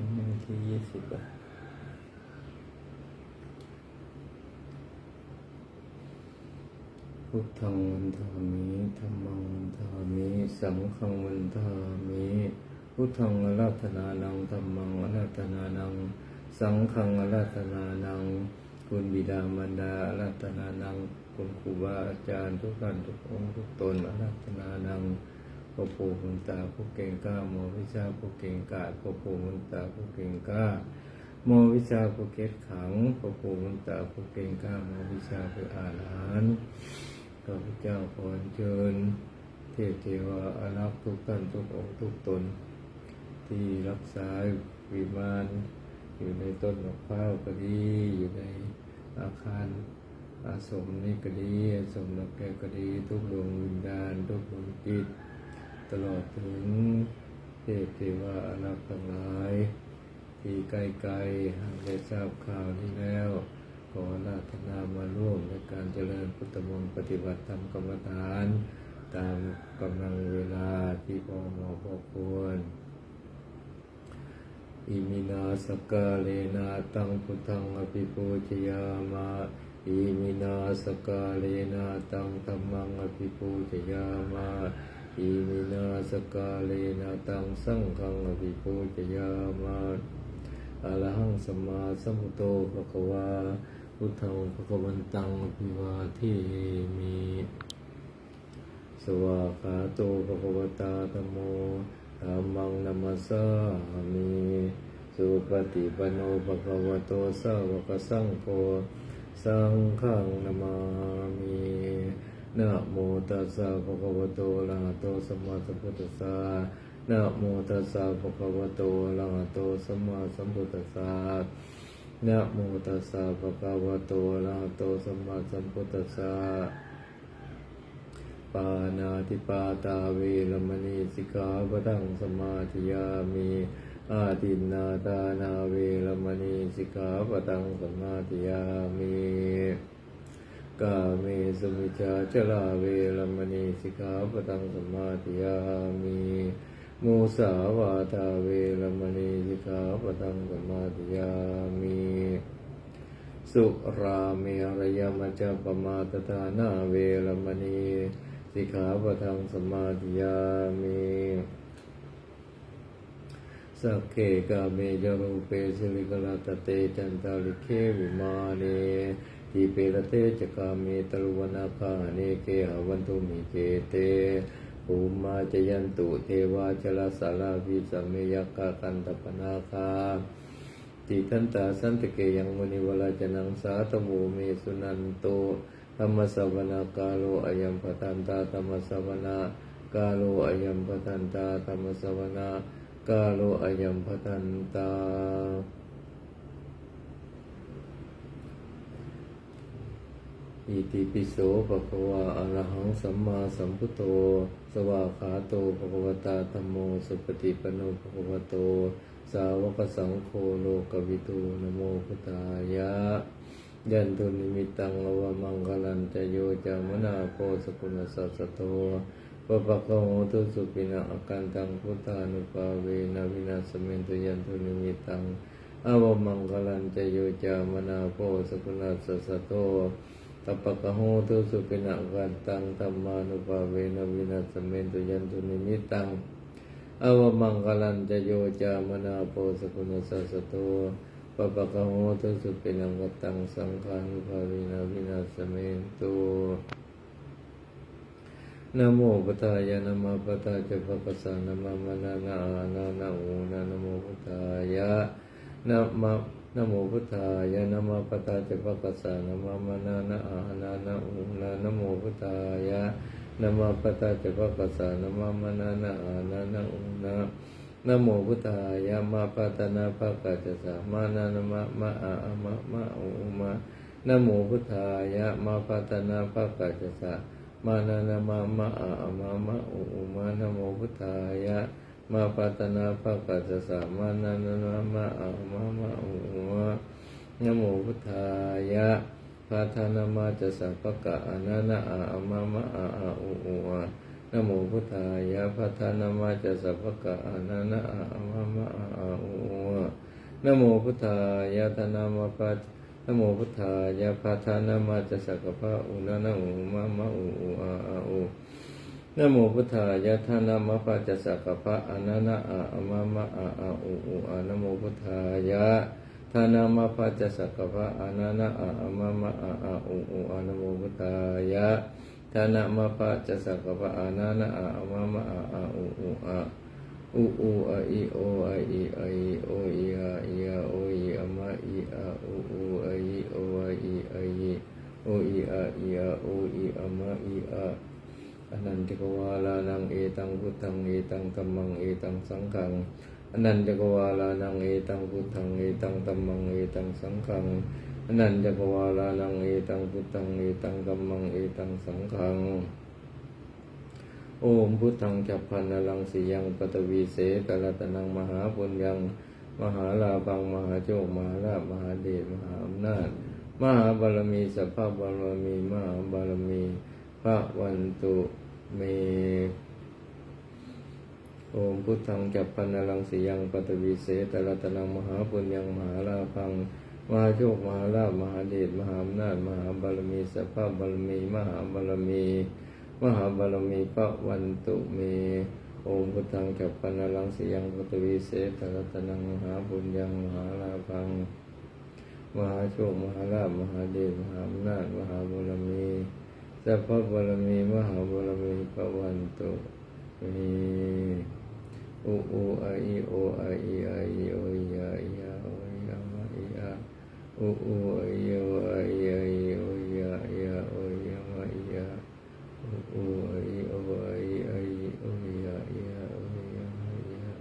ยังไม่นาทียี่สิบอะพุทธังวันทามิธรรมังวันทามิสังฆังวันทามิพุทธังอราธนานังธรรมังอราธนานัง สังฆังอราธนานัง คุณบิดามารดาอราธนานัง คุณครูบาอาจารย์ทุกท่านทุกองค์ทุกตนอราธนานัง พ่อปู่คุณตาผู้เก่งกล้าหมวิชาผู้เก่งกาจพ่อปู่คุณตาผู้เก่งกล้าหมวิชาผู้เก็ดขังพ่อปู่คุณตาผู้เก่งกล้าหมวิชาผู้อานอ่านข้าพเจ้าขอเชิญเทพเทวาอารักษ์ทุกท่านทุกองค์ทุกตน ที่รักษาวิมานอยู่ในต้นมะพร้าวก็ดี อยู่ในอาคารอาสมนี่ก็ดีอาสมนักแก่ก็ดี ทุกดวงวิญญาณ ทุกดวงจิต ตลอดถึงเทพเทวาอารักทั้งหลาย ที่ไกลๆหากได้ทราบข่าวนี้แล้วขอราธนามาร่วมในการเจริญพุทธมนต์ปฏิบัติธรรมกรรมฐาน ตามกำลังเวลาที่พอเหมาะพอควรอิมินาสกาเลนาตังพุทธังอภิปูชยามาอิมินาสกาเลนาตังธัมมังอภิปูชยามา อิมินาสกาเลนาตังสังฆังอภิปูชยามาอะระหังสมมาสัมพุทโธภะคะวาพุทธังภะคะวันตังอภิวาเทมิสวากขาโตภะคะวตาธโมธัมมังนัมมัสามิสุปฏิปโนภะคะวโตสาวกสังโฆสังฆังนามามิ นะโมตัสสะภะคะวะโตอะระหะโตสัมมาสัมพุทธัสสะนะโมตัสสะภะคะวะโตอะระหะโตสัมมาสัมพุทธัสสะนะโมตัสสะภะคะวะโตอะระหะโตสัมมาสัมพุทธัสสะปานาติปาตาเวรมณีสิกขาปดังสมาธิยามีอาทินนาตานาเวรมณีสิกขาปดังสมาธิยามี กาเมสุมิจาจลาเวรมณีสิกขาปดังสมาธิยามีมุสาวาทาเวรมณีสิกขาปดังสมาธิยามีสุราเมรยมัจจปมาตทานาเวรมณีสิกขาปะทังสมาธิยามิสักเคกาเมจรูเปสิริกลาตเตจันตาลิเควิมาเน ทีเปรเตจกาเมตลุวนาคาเนเกหวันตุมิเกเตภูมาจยันตุเทวาชลสาราวิสเมยกากันตปนาคาติทันตาสันตเกยังมุนิวลาจนังสาตโวเมสุนันโตธรรมสวนากาโลอายัมปทันตาธรรมสวนากาโลอายัมปทันตาธรรมสวนากาโลอายัมปทันตา อิติปิโสภะคะวะอะระหังสัมมาสัมพุทโธสวาขาโตภะคะวตาธัมโมสุปฏิปโนภะคะวโต สาวกสังโฆโลกวิทูนะโมพุทายะยันตุนิมิตังอวมังคลันจะโยจามนาโพสกุณสัสสโตปะปะคะโหตุสุปินะอาการตังพุทธานุภาเวนะวินาสเมนตุยันตุนิมิตังอาวมังคลันจะโยจามนาโพสกุณสัสสโต ตปปะกะโหตุสุปินะกันตังธรรมานุภาเวนะวินัสเมนตุยันตุนิมิตังอวมังคลันจะโยจามนาโปสกุณสัสสโตปปปะกะโหตุสุปินะกันตังสังฆานุภาเวนะวินัสเมนตุนโมพุทธายะนมะปะทาจะภะคะสะนมะมะนะนานะนะโอนะนโมพุทธายะนะมะ นโมพุทธายะนมะปตาจะภะคะสะนมะมะนะนะอานะนะอุนะนโมพุทธายะนมะปตาจะภะคะสะนมะมะนะนะอานะนะอุนะนโมพุทธายะมะปตานะภะคะจสะมานะนมะมะอะอะมะมะอุมะนโมพุทธายะมะปตานะภะคะจสะมานะนมะมะอะอะมะมะอุมะนโมพุทธายะ มาปัตนาภะกัสสะสะมานานานะมะอะมะมะอุมะนโมพุทธายะพาทานามาจะสัพพะกะอะนะนะอะมะมะอะอะอุอุอะนโมพุทธายะพัฒนามาจะสัพพกะอานานะอะอะมะมะอะอะอุอะนโมพุทธายะธนามาปัจนโมพุทธายะพัฒนามาจะสักกะพะอุนะนะอุมะมะอุอุอะอะอุ นโมพุทธายะธนามาปัจจะสักะพะอานานะอะอะมะมะอะอะอุอุอะนโมพุทธายะทานามาปัจจสักกะพะอานานะอะอะมะมะอะอะอุอุอะนโมพุทธายะทานามาปัจจสักกะพะอานานะอะอะมะมะอะอะอุอุอะอุอุอะอิโออะอิอะอิโออิอะอิอะโออิอะมะอิอะอุอุอะอิโออะอิอะอิโออิอะอิอะโออิอะมะอิอะ อนันติกวาลานังเอตังพุทธังเอตังธัมมังเอตังสังฆังอนันตกวาลานังเอตังพุทธังเอตังตัมมังเอตังสังฆังอนันตกวาลานังเอตังพุทธังเอตังตัมมังเอตังสังฆังโอมพุทธังจัพพันนลังสียังปตวีเสกรัตนังมหาปุญญัง มหาลาภังมหาโจกมหาลาภมหาเดชมหาอำนาจ มหาบารมีสัพพบารมีมหาบารมี พระวันตุเมโอมพุทธังจับพันนลังสียังปตวีเสตรัตนังมหาปุญญังมหาลาภังมหาโชคมหาลาภมหาเดชมหาอำนาจมหาบารมีสัพพบารมี มหาบารมี มหาบารมีพระวันตุเมโอมพุทธังจับพันนลังสียังปตวีเสตรัตนังมหาปุญญังมหาลาภังมหาโชคมหาลาภมหาเดชมหาอำนาจมหาบารมี สัพพะบารมีมหาบารมีพระวันตุเมอูอูไออีโอไออีไออีโออีไออีอาโออีอามาอีอาอูอูไออีโอไออีไออีโออีอาอีอาโออีอามาอีอาอูอูไออีโอไออีไออีโออีอาอีอาโออีอามาอีอา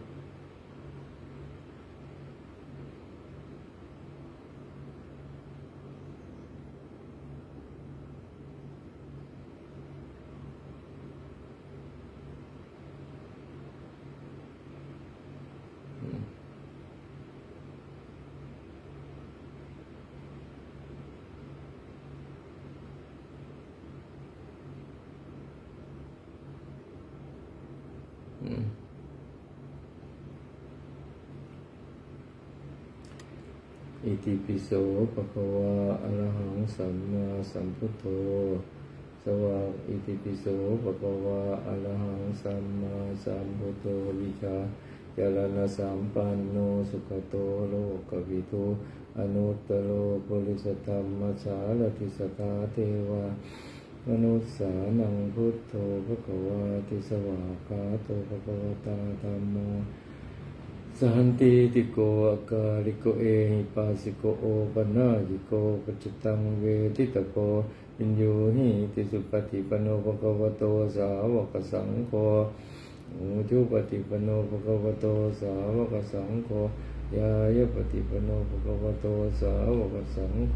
อิติปิโสภะคะวะอะระหังสัมมาสัมพุทโธ สวากอิติปิโสภะคะวะอะระหังสัมมาสัมพุทโธวิชาจารณสัมปันโนสุขโตโลกวิทูอนุตตโรปุริสธรรมสารติสตาเทวา มนุสานังพุทโธภะคะวะติสวากาโตภะคะวตาธัมโมสันติติโกอากาลิโกเอหิปัสสิโกโอปัญญิโกปัจจตังเวทิตโกอินโยหิติสุปฏิปโนภะคะวะโตสาวกสังโฆอุจุปฏิปโนภะคะวะโตสาวกสังโฆยายปฏิปโนภะคะวะโตสาวกสังโฆ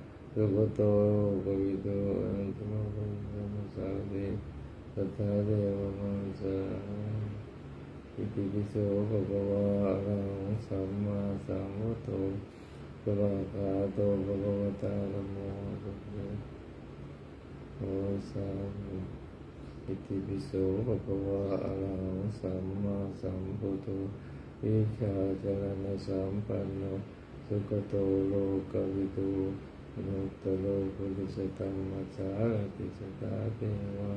สะภะคะวะโตสาวกสังโฆอามุนโยมาวนโยภักขิโยอัญจลิกลานิโยนานุตตลังวิญญเกตังโลกัสสาธุอิติปิโสภะคะวะอะระหังสัมมาสัมพุทโธวิจารณนสัมปันโนสุขโตกวิโตอนันตโมภะคะวะสาธิสัทธาเทวมังสาอิติปิโสภะคะวะอะระหังสัมมาสัมพุทโธสวากขาโตภะคะวะตาธัมโมสุขโตสาธุอิติปิโสภะคะวะอะระหังสัมมาสัมพุทโธวิชาจารณสัมปันโนสุขโตโลกวิทู อนุตโลปุริสตัมมัสสาติสตาเทวา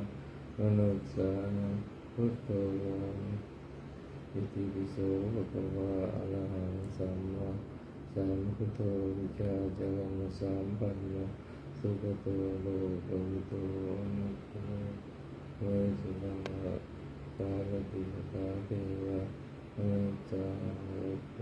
มนุสสานังพุทโธวังอิติปิโสภะคะวะอะระหังสัมมาสัมพุทโธวิชาจารณสัมปันโนสุขโตโลกวิโตอนุตตโรเวสุนังะสารติสตาเทวะเมตตานังพุทโต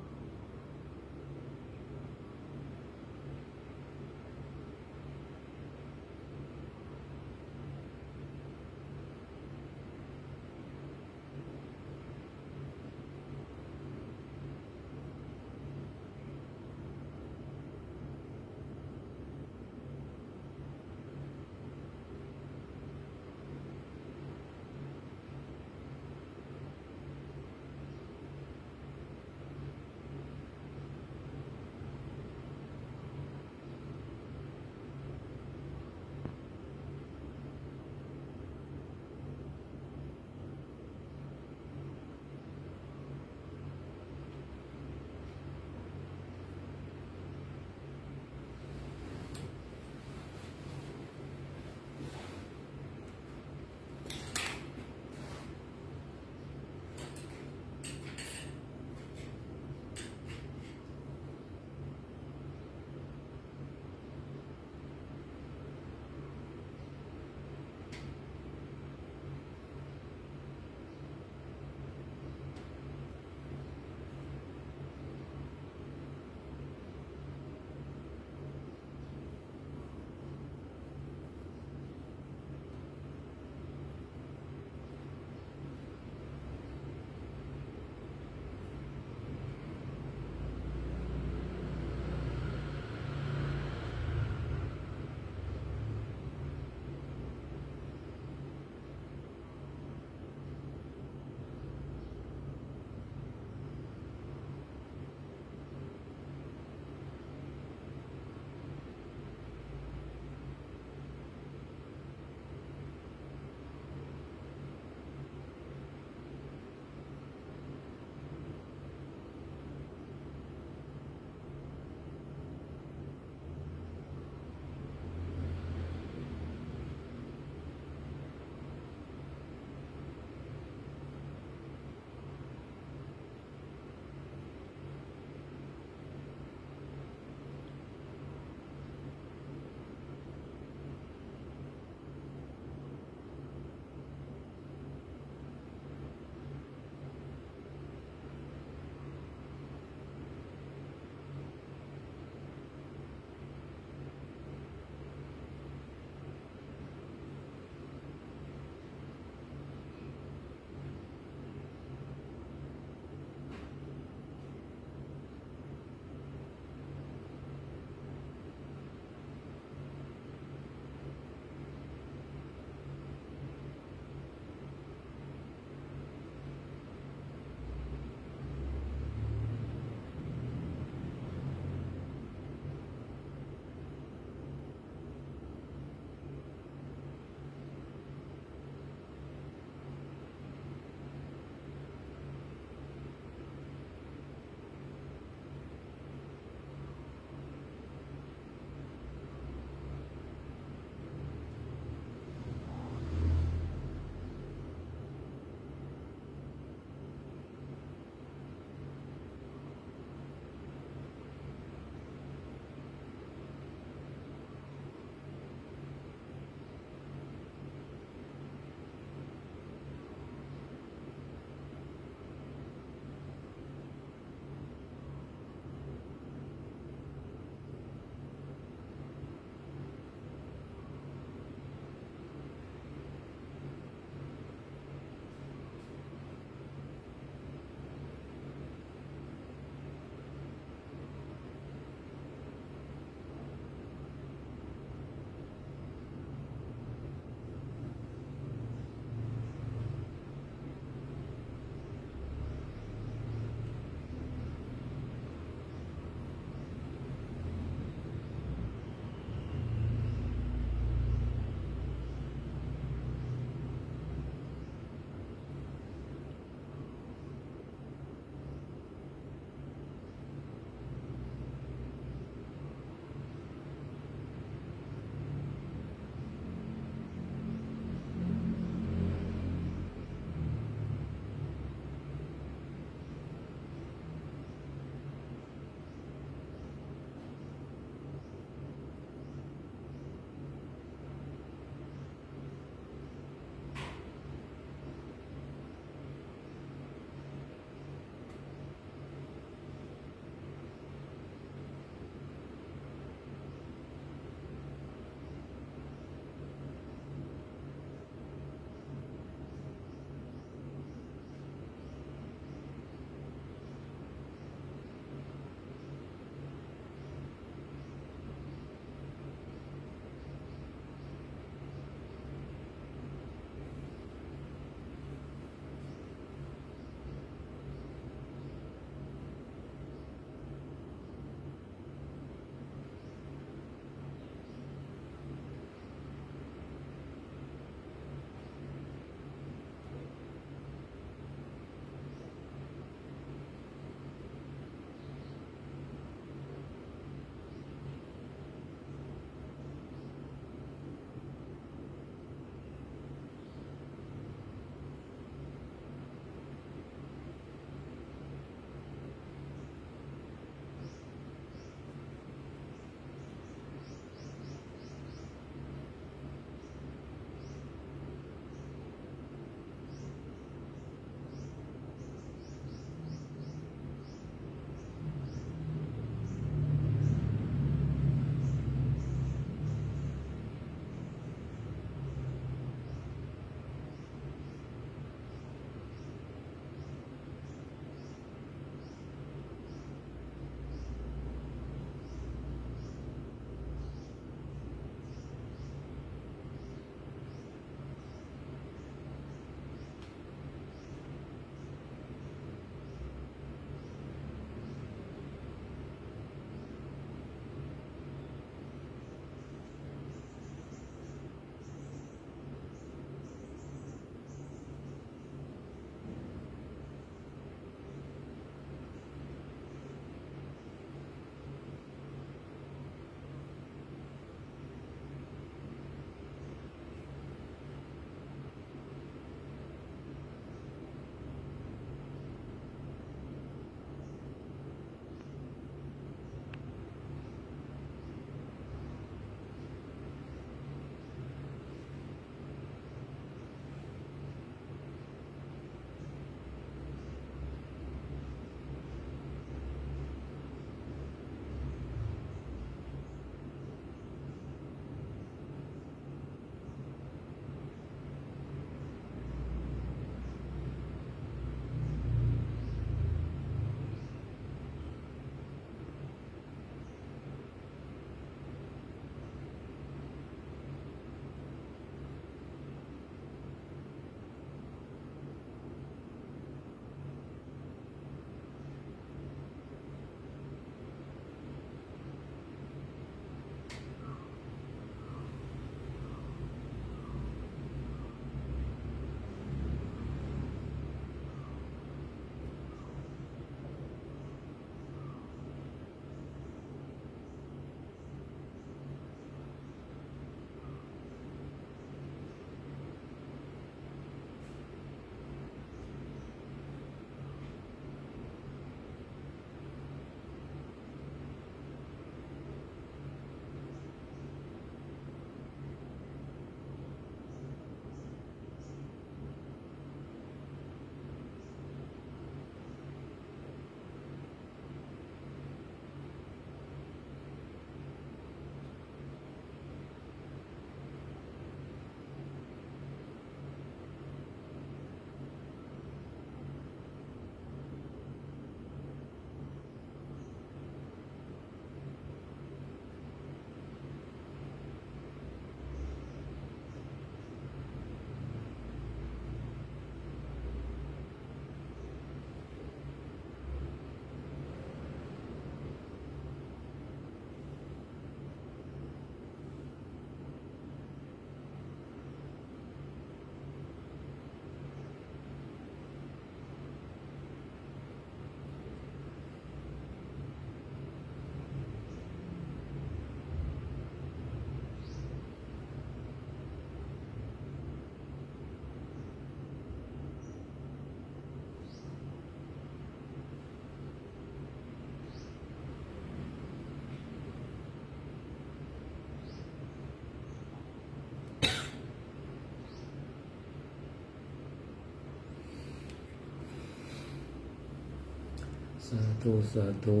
สาธุสาธุ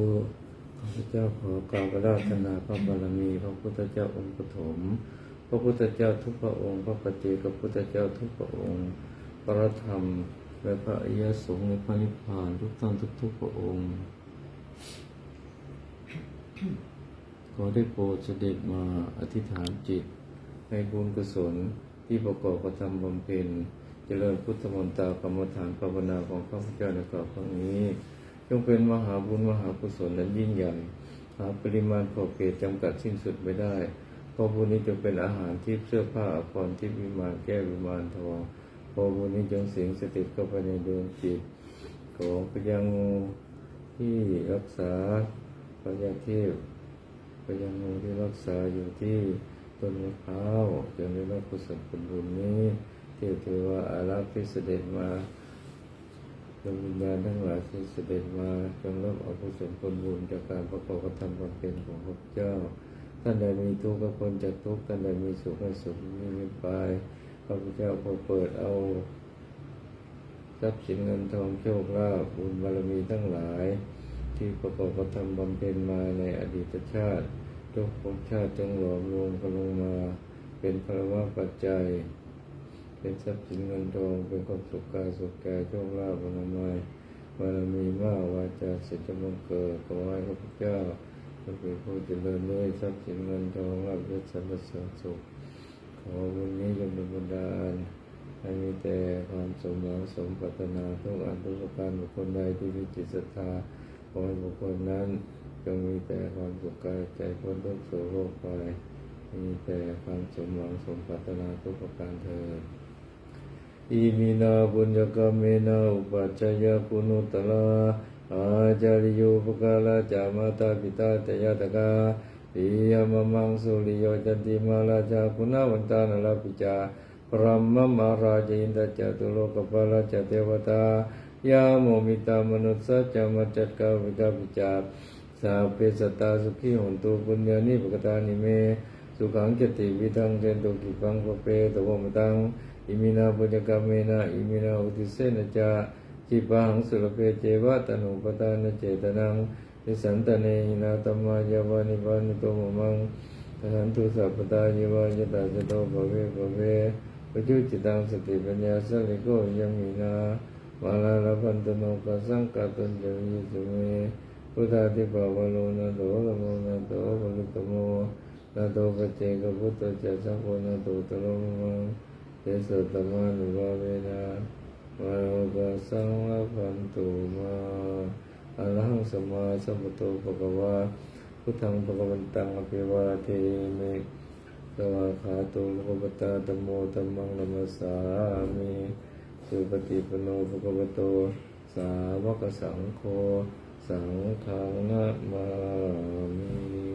ข้าพเจ้าขอกราบอาราธนาพระบารมีพระพุทธเจ้าองค์ปฐมพระพุทธเจ้าทุกพระองค์พระปฏิเจกพุทธเจ้าทุกพระองค์ พระธรรมและพระอริยสงฆ์ในพระนิพพานทุกท่านทุกทุกพระองค์ขอได้โปรดเสด็จมาอธิษฐานจิตให้บุญกุศลที่ประกอบกระทำบำเพ็ญเจริญพุทธมนตากรรมฐานภาวนาของข้าพเจ้าในกรอบครั้งนี้ จงเป็นมหาบุญมหากุศลนั้นยิ่งใหญ่ หาปริมาณขอบเขตจำกัดสิ้นสุดไม่ได้พราะบุญนี้จะเป็นอาหารที่เสื้อผ้าอาภรณ์ที่วิมานแก้ววิมานทองพอบุญนี้จงสิงสถิตเข้าไปในดวงจิตของพยังที่รักษาพยาเทพพยังงูที่รักษาอยู่ที่ต้นมะพร้าวจงได้รับกุศลผลบุญนี้ เทพเทวาอารักษ์ที่เสด็จมา ดวงวิญญาณทั้งหลายที่เสด็จมาจงรับเอากุศลผลบุญจากการประกอบกระทำความเป็นของพระเจ้า ท่านใดมีทุกข์ก็พ้นจากทุกข์ท่านใดมีสุขก็สุขมีมิตรไปข้าพเจ้าขอเปิดเอาทรัพย์สินเงินทองโชคลาภบุญบารมีทั้งหลาย ที่ประกอบกระทำบำเพ็ญมาในอดีตชาติทุกภพชาติจงหลอมรวมกันลงมา เป็นภาวะปัจจัย เป็นทรัพย์สินเงินทองเป็นความสุขกายสุขใจโชคลาภบารมีบารมีมากวาจาสิทธิมงเกิดขอให้ข้าพเจ้าจงเป็นผู้เจริญด้วยทรัพย์สินเงินทองลาภยศสรรเสริญสุขขอวันนี้จงเป็นบันดาลให้มีแต่ความสมหวังสมปรารถนาทุกอันทุกประการบุคคลใดที่มีจิตศรัทธาขอให้บุคคลนั้นจงมีแต่ความสุขกายใจพ้นทุกโศกโรคภัยมีแต่ความสมหวังสมปรารถนาทุกประการเถิด อิมินาบุญญกรรมเมนาอุปัชฌายปุนุตลาอาจาริโยปกาลาจามาตาปิตาเตยตกาปิยมมังสุริโยจันติมาลาจาปุณาวันตานลาปิจาพรหมมาราจินตจตุโลกปาลจเทวตายาโมมิตามนุสสะจามัจจกาวิกาปิจาสาเปสตาสุขีหนตุปุญญานิปกตานิเม สุขังจติวิทังเจนตุกิปังปเปตวมตัง อิมินาปุญญกรรมเมนะอิมินาอุติเสนจาจิปังสุรเพเจวะตนุปตานเจตนังนิสันตเนหินาตมายาวานิวานิโตมมังทันตุสัพพตายิวายตาจโตภเวภเวปจุจิตังสติปัญญาสลิโกยังมีนามาลาลพันตโนกัสสังกัตุนจวิสุเมพุทธาธิปาวโลนาโตละโมนาโตบริตโมนาโตปเจกพุทธเจสังโฆนาโตตโลมัง เตสุตมานุภาเวนะมาโลกัสสังละพันตุมาอรหังสมาสัมพุทโธภะคะวาพุทธังภะคะวันตังอภิวาเทมิสวาขาโตภะคะวตาธัมโมธัมมังนัสสามิสุปฏิปโนภะคะวโต สาวกสังโฆสังฆังนะมามิ